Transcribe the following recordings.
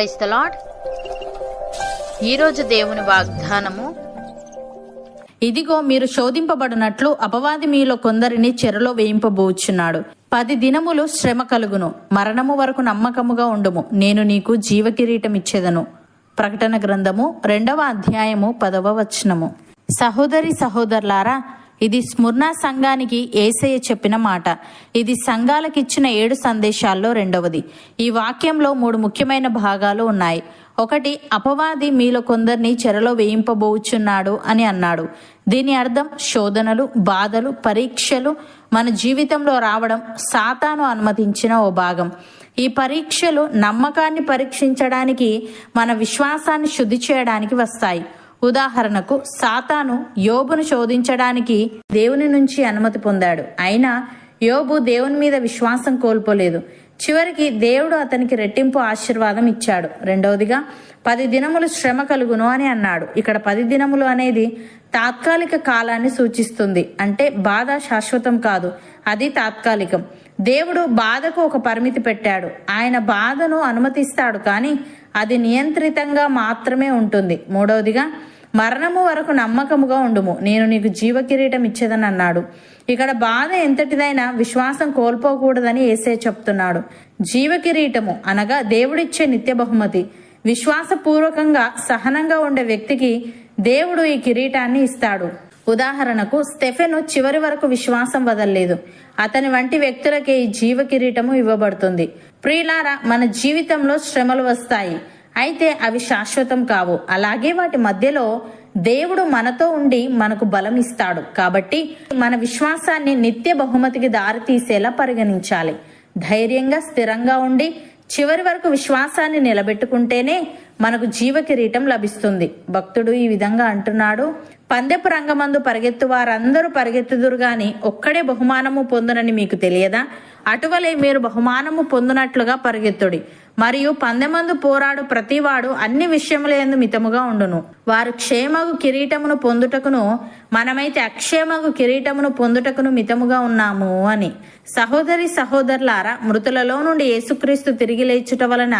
Price the lord ఈరోజు దేవుని వాగ్దానము ఇదిగో మీరు శోధింపబడినట్లు అపవాది మీలో కొందరిని చెరలో వేయింపబోచున్నాడు. పది దినములు శ్రమ కలుగును. మరణము వరకు నమ్మకముగా ఉండుము. నేను నీకు జీవకిరీటం ఇచ్చేదను ప్రకటన గ్రంథము రెండవ అధ్యాయము పదవ వచనము. సహోదరి సహోదరులారా ఇది స్మృణా సంఘానికి ఏసయ్య చెప్పిన మాట. ఇది సంఘాలకిచ్చిన ఏడు సందేశాల్లో రెండవది. ఈ వాక్యంలో మూడు ముఖ్యమైన భాగాలు ఉన్నాయి. ఒకటి అపవాది మీలో కొందరిని చెరలో వేయింపబోచున్నాడు అని అన్నాడు. దీని అర్థం శోధనలు బాధలు పరీక్షలు మన జీవితంలో రావడం సాతాను అనుమతించిన ఓ భాగం. ఈ పరీక్షలు నమ్మకాన్ని పరీక్షించడానికి మన విశ్వాసాన్ని శుద్ధి చేయడానికి వస్తాయి. ఉదాహరణకు సాతాను యోబును శోధించడానికి దేవుని నుంచి అనుమతి పొందాడు. అయినా యోబు దేవుని మీద విశ్వాసం కోల్పోలేదు. చివరికి దేవుడు అతనికి రెట్టింపు ఆశీర్వాదం ఇచ్చాడు. రెండవదిగా పది దినములు శ్రమ కలుగును అని అన్నాడు. ఇక్కడ పది దినములు అనేది తాత్కాలిక కాలాన్ని సూచిస్తుంది. అంటే బాధ శాశ్వతం కాదు అది తాత్కాలికం. దేవుడు బాధకు ఒక పరిమితి పెట్టాడు. ఆయన బాధను అనుమతిస్తాడు కానీ అది నియంత్రితంగా మాత్రమే ఉంటుంది. మూడవదిగా మరణము వరకు నమ్మకముగా ఉండుము. నేను నీకు జీవ కిరీటం ఇచ్చేదని అన్నాడు ఇక్కడ బాధ ఎంతటిదైనా విశ్వాసం కోల్పోకూడదని ఏసే చెప్తున్నాడు. జీవ కిరీటము అనగా దేవుడిచ్చే నిత్య బహుమతి. విశ్వాసపూర్వకంగా సహనంగా ఉండే వ్యక్తికి దేవుడు ఈ కిరీటాన్ని ఇస్తాడు. ఉదాహరణకు స్టెఫెను చివరి వరకు విశ్వాసం వదలలేదు. అతని వంటి వ్యక్తులకే ఈ జీవ కిరీటము ఇవ్వబడుతుంది. ప్రియులారా మన జీవితంలో శ్రమలు వస్తాయి. అయితే అవి శాశ్వతం కావు. అలాగే వాటి మధ్యలో దేవుడు మనతో ఉండి మనకు బలం ఇస్తాడు. కాబట్టి మన విశ్వాసాన్ని నిత్య బహుమతికి దారితీసేలా పరిగణించాలి. ధైర్యంగా స్థిరంగా ఉండి చివరి వరకు విశ్వాసాన్ని నిలబెట్టుకుంటేనే మనకు జీవ కిరీటం లభిస్తుంది. భక్తుడు ఈ విధంగా అంటున్నాడు. పందెపు రంగమందు పరిగెత్తు వారందరూ పరిగెత్తుదురు గాని ఒక్కడే బహుమానము పొందునని మీకు తెలియదా? అటువలే మీరు బహుమానము పొందినట్లుగా పరిగెత్తుడి. మరియు పందెమందు పోరాడు ప్రతివాడు అన్ని విషయములందు మితముగా ఉండును. వారు క్షేమగు కిరీటమును పొందుటకును మనమైతే అక్షేమగు కిరీటమును పొందుటకును మితముగా ఉన్నాము అని. సహోదరి సహోదరులారా మృతులలో నుండి యేసుక్రీస్తు తిరిగి లేచుట వలన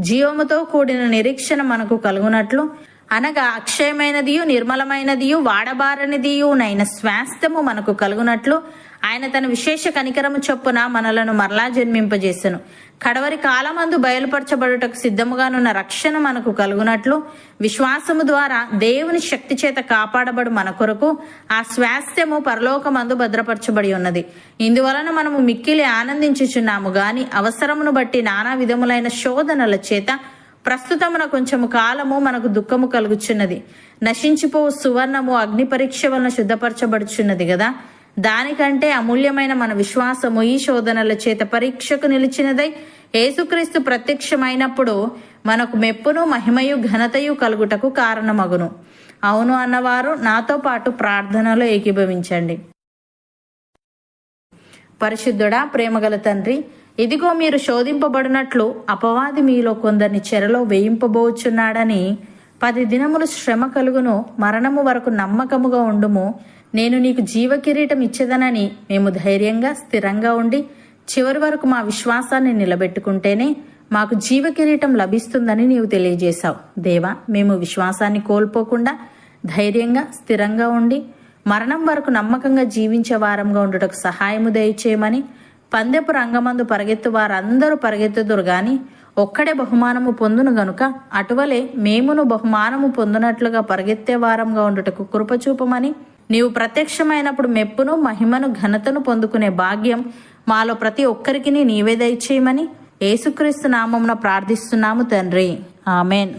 జీవముతో కూడిన నిరీక్షణ మనకు కలుగునట్లు. అనగా అక్షయమైనదియు నిర్మలమైనదియు వాడబారనిదియునైన స్వాస్థ్యము మనకు కలుగునట్లు. ఆయన తన విశేష కనికరము చొప్పున మనలను మరలా జన్మింపజేసెను. కడవరి కాలమందు బయలుపరచబడుటకు సిద్ధముగానున్న రక్షణ మనకు కలుగునట్లు విశ్వాసము ద్వారా దేవుని శక్తి చేత కాపాడబడు మన కొరకు ఆ స్వాస్థ్యము పరలోకమందు భద్రపరచబడి ఉన్నది. ఇందువలన మనము మిక్కిలి ఆనందించుచున్నాము గాని అవసరమును బట్టి నానా విధములైన శోధనల చేత ప్రస్తుతమున కొంచెము కాలము మనకు దుఃఖము కలుగుచున్నది. నశించిపోవు సువర్ణము అగ్ని పరీక్ష వలన శుద్ధపరచబడుచున్నది కదా దానికంటే అమూల్యమైన మన విశ్వాసము ఈ శోధనల చేత పరీక్షకు నిలిచినదై యేసుక్రీస్తు ప్రత్యక్షమైనప్పుడు మనకు మెప్పును మహిమయు ఘనతయు కలుగుటకు కారణమగును. అవును అన్నవారు నాతో పాటు ప్రార్థనలో ఏకీభవించండి. పరిశుద్ధుడా ప్రేమగల తండ్రి ఇదిగో మీరు శోధింపబడినట్లు అపవాది మీలో కొందరిని చెరలో వేయింపబోచున్నాడని పది దినములు శ్రమ కలుగును మరణము వరకు నమ్మకముగా ఉండుము నేను నీకు జీవ కిరీటం ఇచ్చేదనని మేము ధైర్యంగా స్థిరంగా ఉండి చివరి వరకు మా విశ్వాసాన్ని నిలబెట్టుకుంటేనే మాకు జీవ కిరీటం లభిస్తుందని నీవు తెలియజేశావు. దేవా మేము విశ్వాసాన్ని కోల్పోకుండా ధైర్యంగా స్థిరంగా ఉండి మరణం వరకు నమ్మకంగా జీవించే వారంగా ఉండటకు సహాయము దయచేయమని పందెపు రంగమందు పరిగెత్తు వారందరూ పరిగెత్తుదురు గాని ఒక్కడే బహుమానము పొందును గనుక అటువలే మేమును బహుమానము పొందునట్లుగా పరిగెత్తే వారంగా ఉండుటకు కృపచూపమని నీవు ప్రత్యక్షమైనప్పుడు మెప్పును మహిమను ఘనతను పొందుకునే భాగ్యం మాలో ప్రతి ఒక్కరికి నీవే దయచేయమని యేసుక్రీస్తు నామమున ప్రార్థిస్తున్నాము తండ్రి. ఆమెన్.